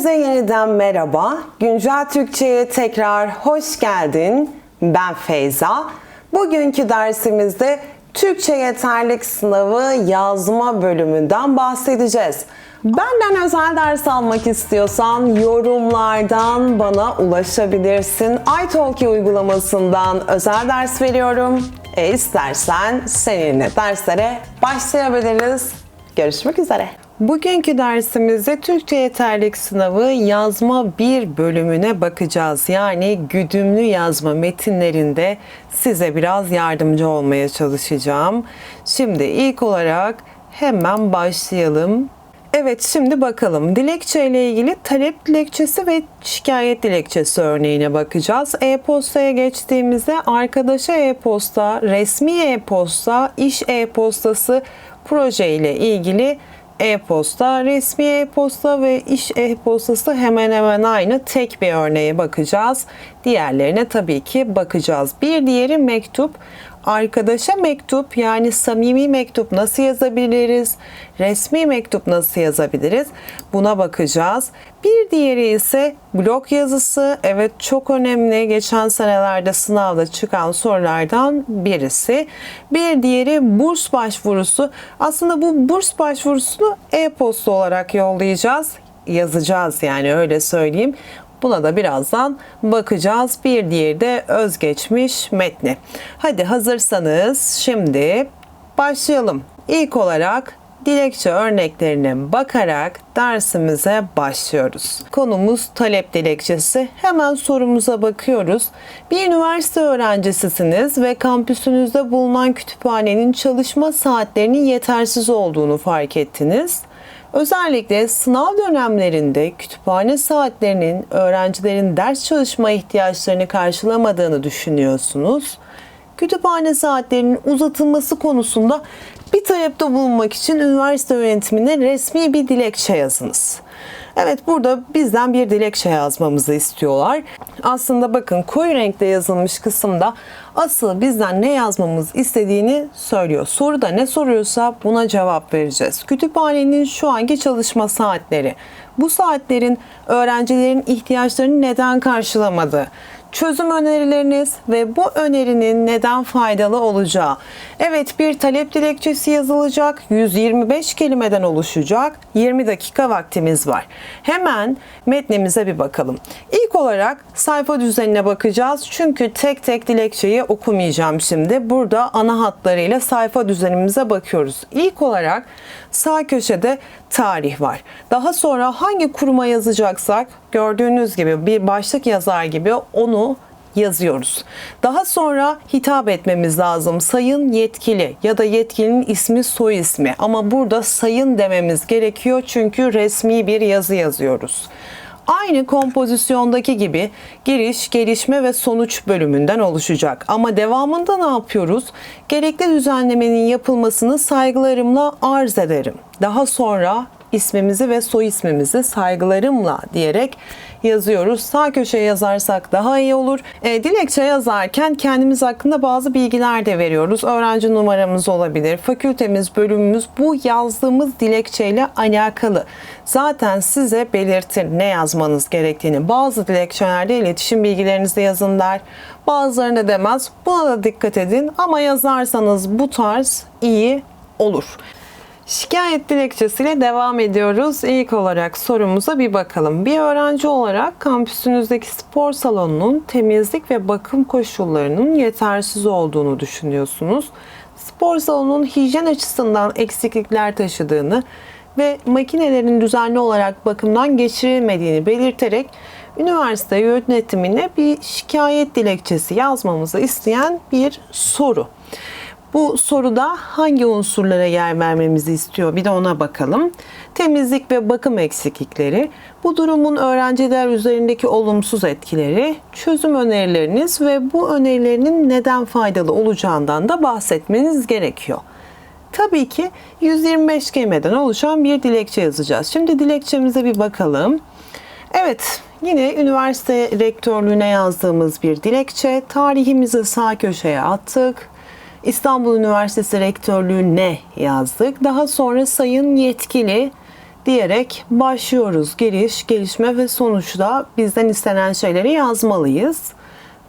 Herkese yeniden merhaba. Güncel Türkçe'ye tekrar hoş geldin. Ben Feyza. Bugünkü dersimizde Türkçe yeterlik sınavı yazma bölümünden bahsedeceğiz. Benden özel ders almak istiyorsan yorumlardan bana ulaşabilirsin. iTalki uygulamasından özel ders veriyorum. E istersen seninle derslere başlayabiliriz. Görüşmek üzere. Bugünkü dersimizde Türkçe yeterlik sınavı yazma bir bölümüne bakacağız. Yani güdümlü yazma metinlerinde size biraz yardımcı olmaya çalışacağım. Şimdi ilk olarak hemen başlayalım. Evet şimdi bakalım. Dilekçe ile ilgili talep dilekçesi ve şikayet dilekçesi örneğine bakacağız. E-postaya geçtiğimizde arkadaşa e-posta, resmi e-posta, iş e-postası proje ile ilgili e-posta, resmi e-posta ve iş e-postası hemen hemen aynı tek bir örneğe bakacağız. Diğerlerine tabii ki bakacağız. Bir diğeri mektup. Arkadaşa mektup yani samimi mektup nasıl yazabiliriz? Resmi mektup nasıl yazabiliriz? Buna bakacağız. Bir diğeri ise blog yazısı. Evet çok önemli. Geçen senelerde sınavda çıkan sorulardan birisi. Bir diğeri burs başvurusu. Aslında bu burs başvurusunu e-posta olarak yollayacağız. Yazacağız yani öyle söyleyeyim. Buna da birazdan bakacağız. Bir diğeri de özgeçmiş metni. Hadi hazırsanız şimdi başlayalım. İlk olarak dilekçe örneklerine bakarak dersimize başlıyoruz. Konumuz talep dilekçesi. Hemen sorumuza bakıyoruz. Bir üniversite öğrencisisiniz ve kampüsünüzde bulunan kütüphanenin çalışma saatlerinin yetersiz olduğunu fark ettiniz. Özellikle sınav dönemlerinde kütüphane saatlerinin öğrencilerin ders çalışma ihtiyaçlarını karşılamadığını düşünüyorsunuz. Kütüphane saatlerinin uzatılması konusunda bir talepte bulunmak için üniversite yönetimine resmi bir dilekçe yazınız. Evet burada bizden bir dilekçe yazmamızı istiyorlar. Aslında bakın koyu renkte yazılmış kısımda asıl bizden ne yazmamız istediğini söylüyor. Soruda ne soruyorsa buna cevap vereceğiz. Kütüphanenin şu anki çalışma saatleri. Bu saatlerin öğrencilerin ihtiyaçlarını neden karşılamadığı, çözüm önerileriniz ve bu önerinin neden faydalı olacağı. Evet bir talep dilekçesi yazılacak. 125 kelimeden oluşacak. 20 dakika vaktimiz var. Hemen metnimize bir bakalım. İlk olarak sayfa düzenine bakacağız. Çünkü tek tek dilekçeyi okumayacağım şimdi. Burada ana hatlarıyla sayfa düzenimize bakıyoruz. İlk olarak sağ köşede tarih var. Daha sonra hangi kuruma yazacaksak gördüğünüz gibi bir başlık yazar gibi onu yazıyoruz. Daha sonra hitap etmemiz lazım. Sayın yetkili ya da yetkilinin ismi soy ismi ama burada sayın dememiz gerekiyor çünkü resmi bir yazı yazıyoruz. Aynı kompozisyondaki gibi giriş, gelişme ve sonuç bölümünden oluşacak. Ama devamında ne yapıyoruz? Gerekli düzenlemenin yapılmasını saygılarımla arz ederim. Daha sonra ismimizi ve soy ismimizi saygılarımla diyerek yazıyoruz. Sağ köşeye yazarsak daha iyi olur. E, dilekçe yazarken kendimiz hakkında bazı bilgiler de veriyoruz. Öğrenci numaramız olabilir, fakültemiz, bölümümüz bu yazdığımız dilekçeyle alakalı. Zaten size belirtir ne yazmanız gerektiğini. Bazı dilekçelerde iletişim bilgilerinizi yazın der. Bazılarında demez. Buna da dikkat edin ama yazarsanız bu tarz iyi olur. Şikayet dilekçesiyle devam ediyoruz. İlk olarak sorumuza bir bakalım. Bir öğrenci olarak kampüsünüzdeki spor salonunun temizlik ve bakım koşullarının yetersiz olduğunu düşünüyorsunuz. Spor salonunun hijyen açısından eksiklikler taşıdığını ve makinelerin düzenli olarak bakımdan geçirilmediğini belirterek üniversite yönetimine bir şikayet dilekçesi yazmamızı isteyen bir soru. Bu soruda hangi unsurlara yer vermemizi istiyor bir de ona bakalım. Temizlik ve bakım eksiklikleri, bu durumun öğrenciler üzerindeki olumsuz etkileri, çözüm önerileriniz ve bu önerilerinin neden faydalı olacağından da bahsetmeniz gerekiyor. Tabii ki 125 kelimeden oluşan bir dilekçe yazacağız. Şimdi dilekçemize bir bakalım. Evet, yine üniversite rektörlüğüne yazdığımız bir dilekçe. Tarihimizi sağ köşeye attık İstanbul Üniversitesi Rektörlüğü'ne yazdık. Daha sonra sayın yetkili diyerek başlıyoruz. Giriş, gelişme ve sonuçta bizden istenen şeyleri yazmalıyız.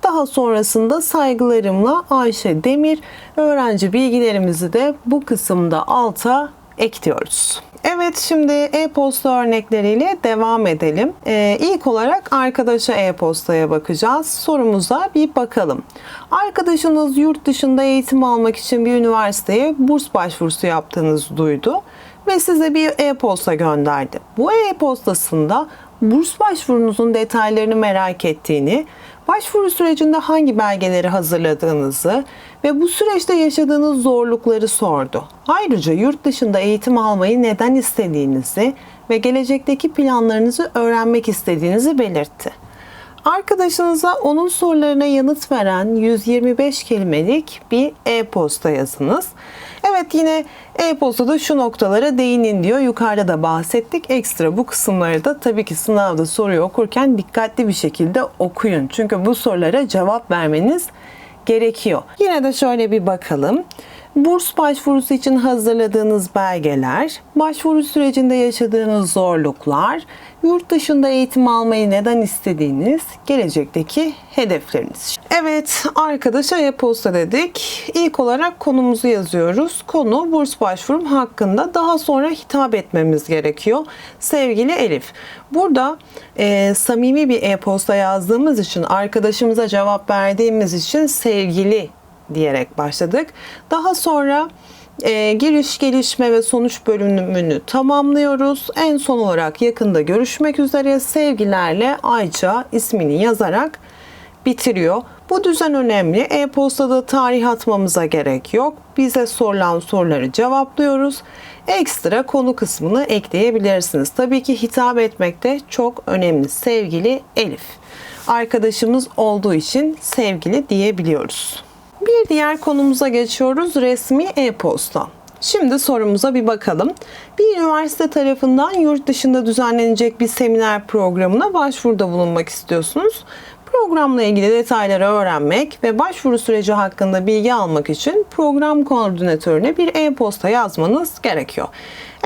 Daha sonrasında saygılarımla Ayşe Demir öğrenci bilgilerimizi de bu kısımda alta ekliyoruz. Evet şimdi e-posta örnekleriyle devam edelim. Ee, ilk olarak arkadaşa e-postaya bakacağız. Sorumuza bir bakalım. Arkadaşınız yurt dışında eğitim almak için bir üniversiteye burs başvurusu yaptığınızı duydu ve size bir e-posta gönderdi. Bu e-postasında burs başvurunuzun detaylarını merak ettiğini, başvuru sürecinde hangi belgeleri hazırladığınızı ve bu süreçte yaşadığınız zorlukları sordu. Ayrıca yurt dışında eğitim almayı neden istediğinizi ve gelecekteki planlarınızı öğrenmek istediğinizi belirtti. Arkadaşınıza onun sorularına yanıt veren 125 kelimelik bir e-posta yazınız. Evet yine e-postada şu noktalara değinin diyor. Yukarıda da bahsettik. Ekstra bu kısımları da tabii ki sınavda soruyu okurken dikkatli bir şekilde okuyun. Çünkü bu sorulara cevap vermeniz gerekiyor. Yine de şöyle bir bakalım. Burs başvurusu için hazırladığınız belgeler, başvuru sürecinde yaşadığınız zorluklar, yurt dışında eğitim almayı neden istediğiniz, gelecekteki hedefleriniz. Evet, arkadaşa e-posta dedik. İlk olarak konumuzu yazıyoruz. Konu burs başvurum hakkında. Daha sonra hitap etmemiz gerekiyor. Sevgili Elif. Burada e, samimi bir e-posta yazdığımız için, arkadaşımıza cevap verdiğimiz için sevgili diyerek başladık. Daha sonra e, giriş, gelişme ve sonuç bölümünü tamamlıyoruz. En son olarak yakında görüşmek üzere sevgilerle Ayça ismini yazarak bitiriyor. Bu düzen önemli. E-postada tarih atmamıza gerek yok. Bize sorulan soruları cevaplıyoruz. Ekstra konu kısmını ekleyebilirsiniz. Tabii ki hitap etmek de çok önemli. Sevgili Elif. Arkadaşımız olduğu için sevgili diyebiliyoruz. Bir diğer konumuza geçiyoruz. Resmi e-posta. Şimdi sorumuza bir bakalım. Bir üniversite tarafından yurt dışında düzenlenecek bir seminer programına başvuruda bulunmak istiyorsunuz. Programla ilgili detayları öğrenmek ve başvuru süreci hakkında bilgi almak için program koordinatörüne bir e-posta yazmanız gerekiyor.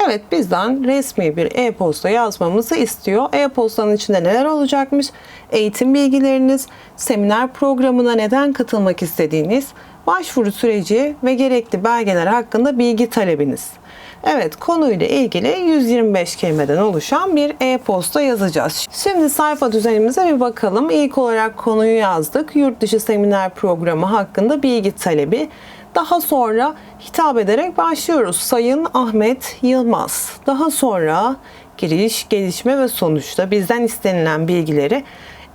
Evet bizden resmi bir e-posta yazmamızı istiyor. E-postanın içinde neler olacakmış? Eğitim bilgileriniz, seminer programına neden katılmak istediğiniz, başvuru süreci ve gerekli belgeler hakkında bilgi talebiniz. Evet konuyla ilgili 125 kelimeden oluşan bir e-posta yazacağız. Şimdi sayfa düzenimize bir bakalım. İlk olarak konuyu yazdık. Yurt dışı seminer programı hakkında bilgi talebi. Daha sonra hitap ederek başlıyoruz. Sayın Ahmet Yılmaz. Daha sonra giriş, gelişme ve sonuçta bizden istenilen bilgileri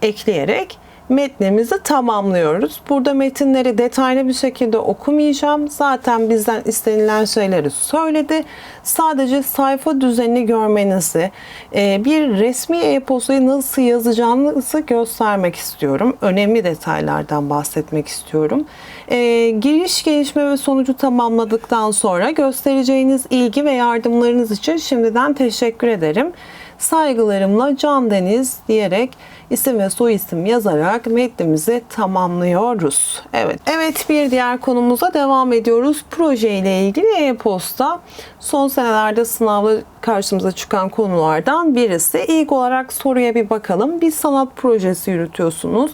ekleyerek metnimizi tamamlıyoruz. Burada metinleri detaylı bir şekilde okumayacağım. Zaten bizden istenilen şeyleri söyledi. Sadece sayfa düzenini görmenizi, e, bir resmi e-postayı nasıl yazacağınızı göstermek istiyorum. Önemli detaylardan bahsetmek istiyorum. E, giriş, gelişme ve sonucu tamamladıktan sonra göstereceğiniz ilgi ve yardımlarınız için şimdiden teşekkür ederim. Saygılarımla Can Deniz diyerek isim ve soy isim yazarak metnimizi tamamlıyoruz. Evet. Evet bir diğer konumuza devam ediyoruz. Proje ile ilgili e-posta son senelerde sınavda karşımıza çıkan konulardan birisi. İlk olarak soruya bir bakalım. Bir sanat projesi yürütüyorsunuz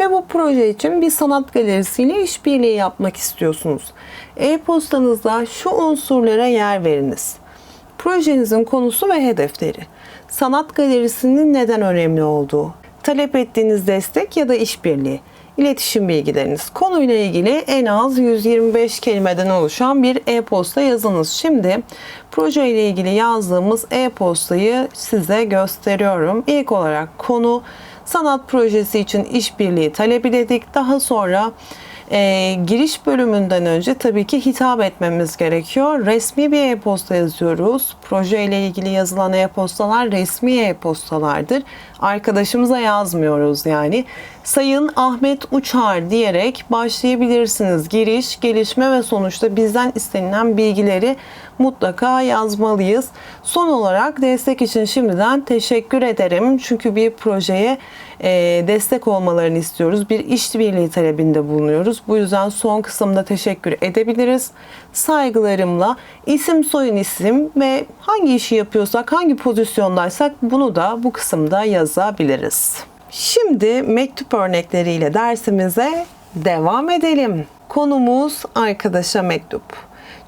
ve bu proje için bir sanat galerisiyle işbirliği yapmak istiyorsunuz. E-postanızda şu unsurlara yer veriniz. Projenizin konusu ve hedefleri. Sanat galerisinin neden önemli olduğu, talep ettiğiniz destek ya da işbirliği, iletişim bilgileriniz. Konuyla ilgili en az 125 kelimeden oluşan bir e-posta yazınız. Şimdi proje ile ilgili yazdığımız e-postayı size gösteriyorum. İlk olarak konu sanat projesi için işbirliği talep ededik. Daha sonra e, giriş bölümünden önce tabii ki hitap etmemiz gerekiyor. Resmi bir e-posta yazıyoruz. Proje ile ilgili yazılan e-postalar resmi e-postalardır. Arkadaşımıza yazmıyoruz yani. Sayın Ahmet Uçar diyerek başlayabilirsiniz. Giriş, gelişme ve sonuçta bizden istenilen bilgileri mutlaka yazmalıyız. Son olarak destek için şimdiden teşekkür ederim. Çünkü bir projeye e, destek olmalarını istiyoruz. Bir işbirliği talebinde bulunuyoruz. Bu yüzden son kısımda teşekkür edebiliriz. Saygılarımla isim soyun isim ve hangi işi yapıyorsak, hangi pozisyondaysak bunu da bu kısımda yazabiliriz. Şimdi mektup örnekleriyle dersimize devam edelim. Konumuz arkadaşa mektup.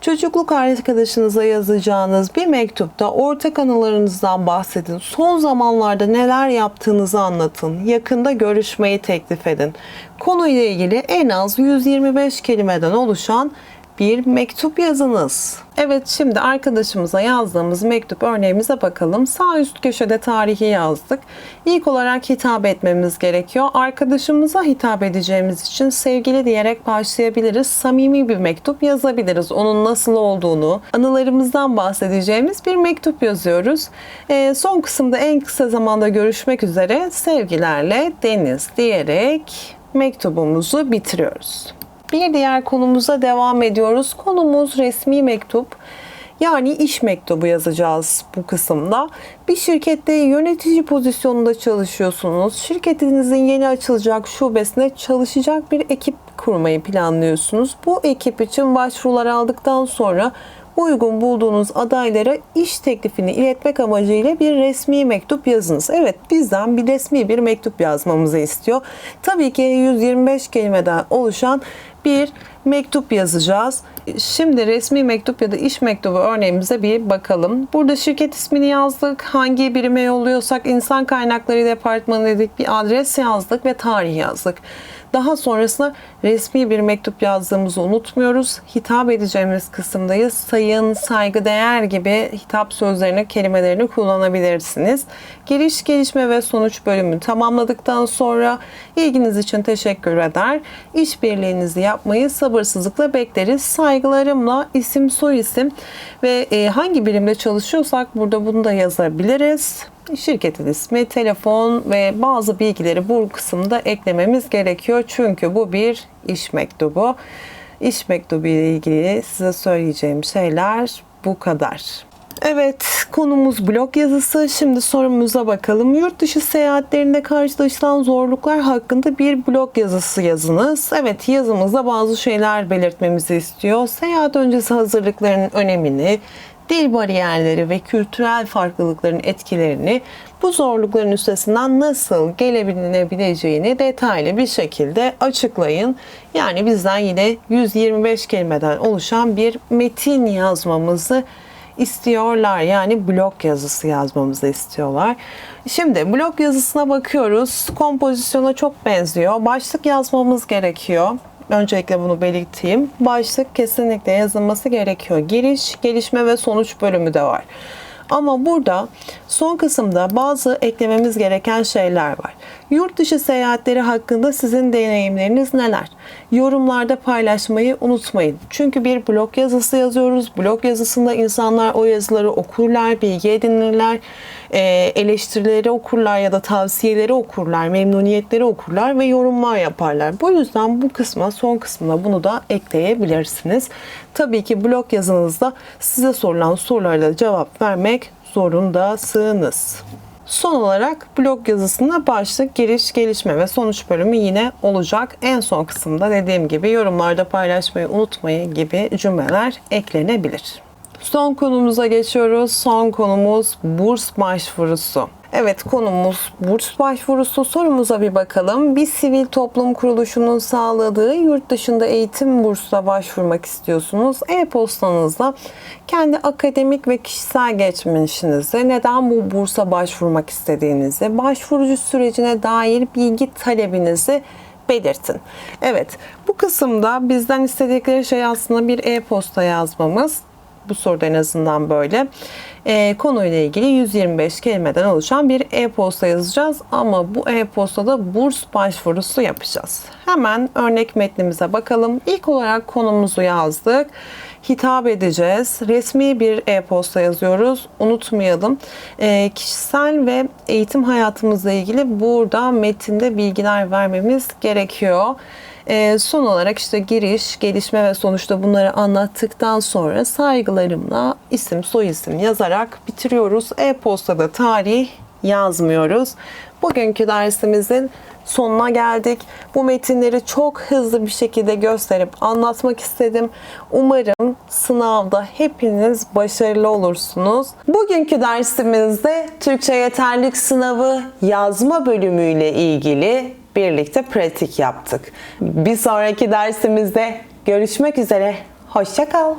Çocukluk arkadaşınıza yazacağınız bir mektupta ortak anılarınızdan bahsedin. Son zamanlarda neler yaptığınızı anlatın. Yakında görüşmeyi teklif edin. Konuyla ilgili en az 125 kelimeden oluşan bir mektup yazınız. Evet şimdi arkadaşımıza yazdığımız mektup örneğimize bakalım. Sağ üst köşede tarihi yazdık. İlk olarak hitap etmemiz gerekiyor. Arkadaşımıza hitap edeceğimiz için sevgili diyerek başlayabiliriz. Samimi bir mektup yazabiliriz. Onun nasıl olduğunu, anılarımızdan bahsedeceğimiz bir mektup yazıyoruz. Ee, son kısımda en kısa zamanda görüşmek üzere sevgilerle Deniz diyerek mektubumuzu bitiriyoruz. Bir diğer konumuza devam ediyoruz. Konumuz resmi mektup. Yani iş mektubu yazacağız bu kısımda. Bir şirkette yönetici pozisyonunda çalışıyorsunuz. Şirketinizin yeni açılacak şubesine çalışacak bir ekip kurmayı planlıyorsunuz. Bu ekip için başvurular aldıktan sonra uygun bulduğunuz adaylara iş teklifini iletmek amacıyla bir resmi mektup yazınız. Evet bizden bir resmi bir mektup yazmamızı istiyor. Tabii ki 125 kelimeden oluşan bir mektup yazacağız. Şimdi resmi mektup ya da iş mektubu örneğimize bir bakalım. Burada şirket ismini yazdık. Hangi birime yolluyorsak insan kaynakları departmanı dedik. Bir adres yazdık ve tarih yazdık. Daha sonrasında resmi bir mektup yazdığımızı unutmuyoruz. Hitap edeceğimiz kısımdayız. Sayın, saygıdeğer gibi hitap sözlerini, kelimelerini kullanabilirsiniz. Giriş, gelişme ve sonuç bölümü tamamladıktan sonra ilginiz için teşekkür eder. İşbirliğinizi yapmayı sabırsızlıkla bekleriz. Saygılarımla isim, soy isim ve e, hangi birimde çalışıyorsak burada bunu da yazabiliriz şirketin ismi, telefon ve bazı bilgileri bu kısımda eklememiz gerekiyor. Çünkü bu bir iş mektubu. İş mektubu ile ilgili size söyleyeceğim şeyler bu kadar. Evet, konumuz blog yazısı. Şimdi sorumuza bakalım. Yurt dışı seyahatlerinde karşılaşılan zorluklar hakkında bir blog yazısı yazınız. Evet, yazımızda bazı şeyler belirtmemizi istiyor. Seyahat öncesi hazırlıkların önemini, dil bariyerleri ve kültürel farklılıkların etkilerini bu zorlukların üstesinden nasıl gelebileceğini detaylı bir şekilde açıklayın. Yani bizden yine 125 kelimeden oluşan bir metin yazmamızı istiyorlar. Yani blog yazısı yazmamızı istiyorlar. Şimdi blog yazısına bakıyoruz. Kompozisyona çok benziyor. Başlık yazmamız gerekiyor. Öncelikle bunu belirteyim. Başlık kesinlikle yazılması gerekiyor. Giriş, gelişme ve sonuç bölümü de var. Ama burada son kısımda bazı eklememiz gereken şeyler var. Yurt dışı seyahatleri hakkında sizin deneyimleriniz neler? Yorumlarda paylaşmayı unutmayın. Çünkü bir blog yazısı yazıyoruz. Blog yazısında insanlar o yazıları okurlar, bilgi edinirler, e, eleştirileri okurlar ya da tavsiyeleri okurlar, memnuniyetleri okurlar ve yorumlar yaparlar. Bu yüzden bu kısma, son kısmına bunu da ekleyebilirsiniz. Tabii ki blog yazınızda size sorulan sorulara cevap vermek zorundasınız. Son olarak blog yazısında başlık, giriş, gelişme ve sonuç bölümü yine olacak. En son kısımda dediğim gibi yorumlarda paylaşmayı unutmayın gibi cümleler eklenebilir. Son konumuza geçiyoruz. Son konumuz burs başvurusu. Evet konumuz burs başvurusu. Sorumuza bir bakalım. Bir sivil toplum kuruluşunun sağladığı yurt dışında eğitim bursuna başvurmak istiyorsunuz. E-postanızla kendi akademik ve kişisel geçmişinizi, neden bu bursa başvurmak istediğinizi, başvurucu sürecine dair bilgi talebinizi belirtin. Evet, bu kısımda bizden istedikleri şey aslında bir e-posta yazmamız bu soruda en azından böyle. E, konuyla ilgili 125 kelimeden oluşan bir e-posta yazacağız ama bu e-postada burs başvurusu yapacağız. Hemen örnek metnimize bakalım. İlk olarak konumuzu yazdık. hitap edeceğiz. Resmi bir e-posta yazıyoruz. Unutmayalım. Ee, kişisel ve eğitim hayatımızla ilgili burada metinde bilgiler vermemiz gerekiyor. Ee, son olarak işte giriş, gelişme ve sonuçta bunları anlattıktan sonra saygılarımla isim, soyisim yazarak bitiriyoruz. E-postada tarih yazmıyoruz. Bugünkü dersimizin sonuna geldik. Bu metinleri çok hızlı bir şekilde gösterip anlatmak istedim. Umarım sınavda hepiniz başarılı olursunuz. Bugünkü dersimizde Türkçe yeterlik sınavı yazma bölümüyle ilgili birlikte pratik yaptık. Bir sonraki dersimizde görüşmek üzere. Hoşça kal.